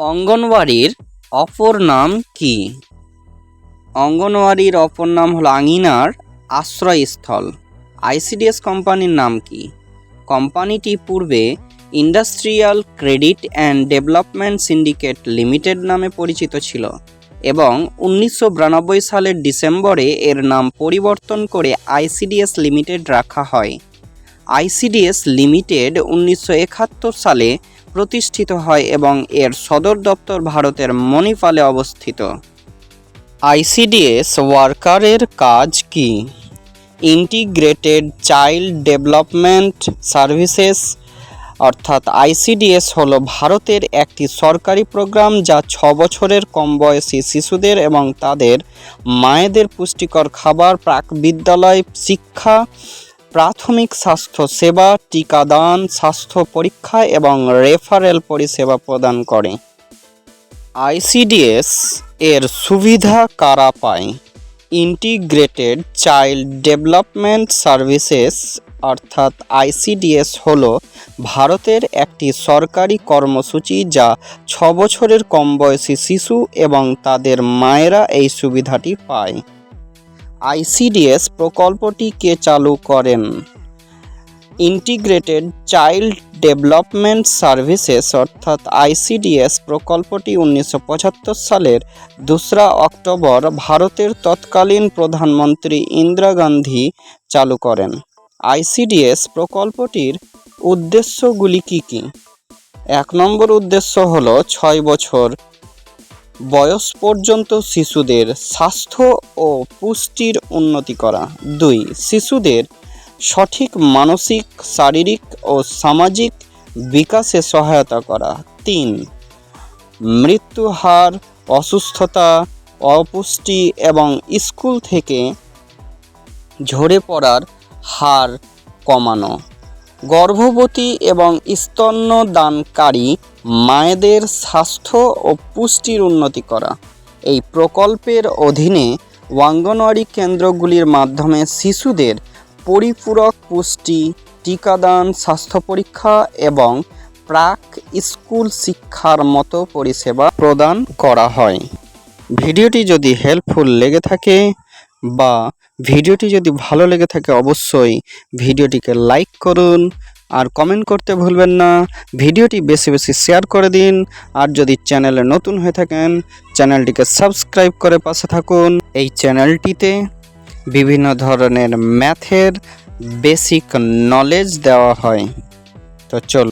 অঙ্গনওয়াড়ির অপর নাম কি? অঙ্গনওয়াড়ির অপর নাম হলো আঙিনার আশ্রয়স্থল। আইসিডিএস কোম্পানির নাম কি? কোম্পানিটি পূর্বে industrial credit and development syndicate limited নামে পরিচিত ছিল এবং উনিশশো বিরানব্বই সালের ডিসেম্বরে এর নাম পরিবর্তন করে আইসিডিএস লিমিটেড রাখা হয়। আইসিডিএস লিমিটেড উনিশশো একাত্তর সালে প্রতিষ্ঠিত হয় এবং এর সদর দপ্তর ভারতের মণিপালে অবস্থিত। আইসিডিএস ওয়ার্কারের কাজ কি? ইন্টিগ্রেটেড চাইল্ড ডেভেলপমেন্ট সার্ভিসেস, অর্থাৎ আইসিডিএস হলো ভারতের একটি সরকারি প্রোগ্রাম যা ছ বছরের কম বয়সী শিশুদের এবং তাদের মায়েদের পুষ্টিকর খাবার, প্রাক বিদ্যালয়, শিক্ষা প্রাথমিক স্বাস্থ্য সেবা, টিকাদান, স্বাস্থ্য পরীক্ষা এবং রেফারেল পরিষেবা প্রদান করে। আইসিডিএস এর সুবিধা কারা পায়? ইন্টিগ্রেটেড চাইল্ড ডেভেলপমেন্ট সার্ভিসেস, অর্থাৎ আইসিডিএস হল ভারতের একটি সরকারি কর্মসূচি যা ছ বছরের কম বয়সী শিশু এবং তাদের মায়েরা এই সুবিধাটি পায়। আইসিডিএস প্রকল্পটি কে চালু করেন। ইন্টিগ্রেটেড চাইল্ড ডেভেলপমেন্ট সার্ভিসেস, অর্থাৎ আইসিডিএস প্রকল্পটি উনিশশো পঁচাত্তর সালের দোসরা অক্টোবর ভারতের তৎকালীন প্রধানমন্ত্রী ইন্দিরা গান্ধী চালু করেন। আইসিডিএস প্রকল্পটির উদ্দেশ্যগুলি কি কি? এক নম্বর উদ্দেশ্য হলো ছয় বছর বয়স পর্যন্ত শিশুদের স্বাস্থ্য ও পুষ্টির উন্নতি করা। দুই, শিশুদের সঠিক মানসিক, শারীরিক ও সামাজিক বিকাশে সহায়তা করা। তিন, মৃত্যু হার, অসুস্থতা, অপুষ্টি এবং স্কুল থেকে ঝরে পড়ার হার কমানো। গর্ভবতী এবং স্তন্যদানকারী মায়েদের স্বাস্থ্য ও পুষ্টির উন্নতি করা। এই প্রকল্পের অধীনে অঙ্গনওয়াড়ি কেন্দ্রগুলির মাধ্যমে শিশুদের পরিপূরক পুষ্টি, টিকাদান, স্বাস্থ্য পরীক্ষা এবং প্রাক স্কুল শিক্ষার মতো পরিষেবা প্রদান করা হয়। ভিডিওটি যদি হেল্পফুল লেগে থাকে বা ভিডিওটি যদি ভালো লেগে থাকে অবশ্যই ভিডিওটিকে লাইক করুন আর কমেন্ট করতে ভুলবেন না। ভিডিওটি বেশি বেশি শেয়ার করে দিন। আর যদি চ্যানেলে নতুন হয়ে থাকেন, চ্যানেলটিকে সাবস্ক্রাইব করে পাশে থাকুন। এই চ্যানেলটিতে বিভিন্ন ধরনের ম্যাথের বেসিক নলেজ দেওয়া হয়। তো চল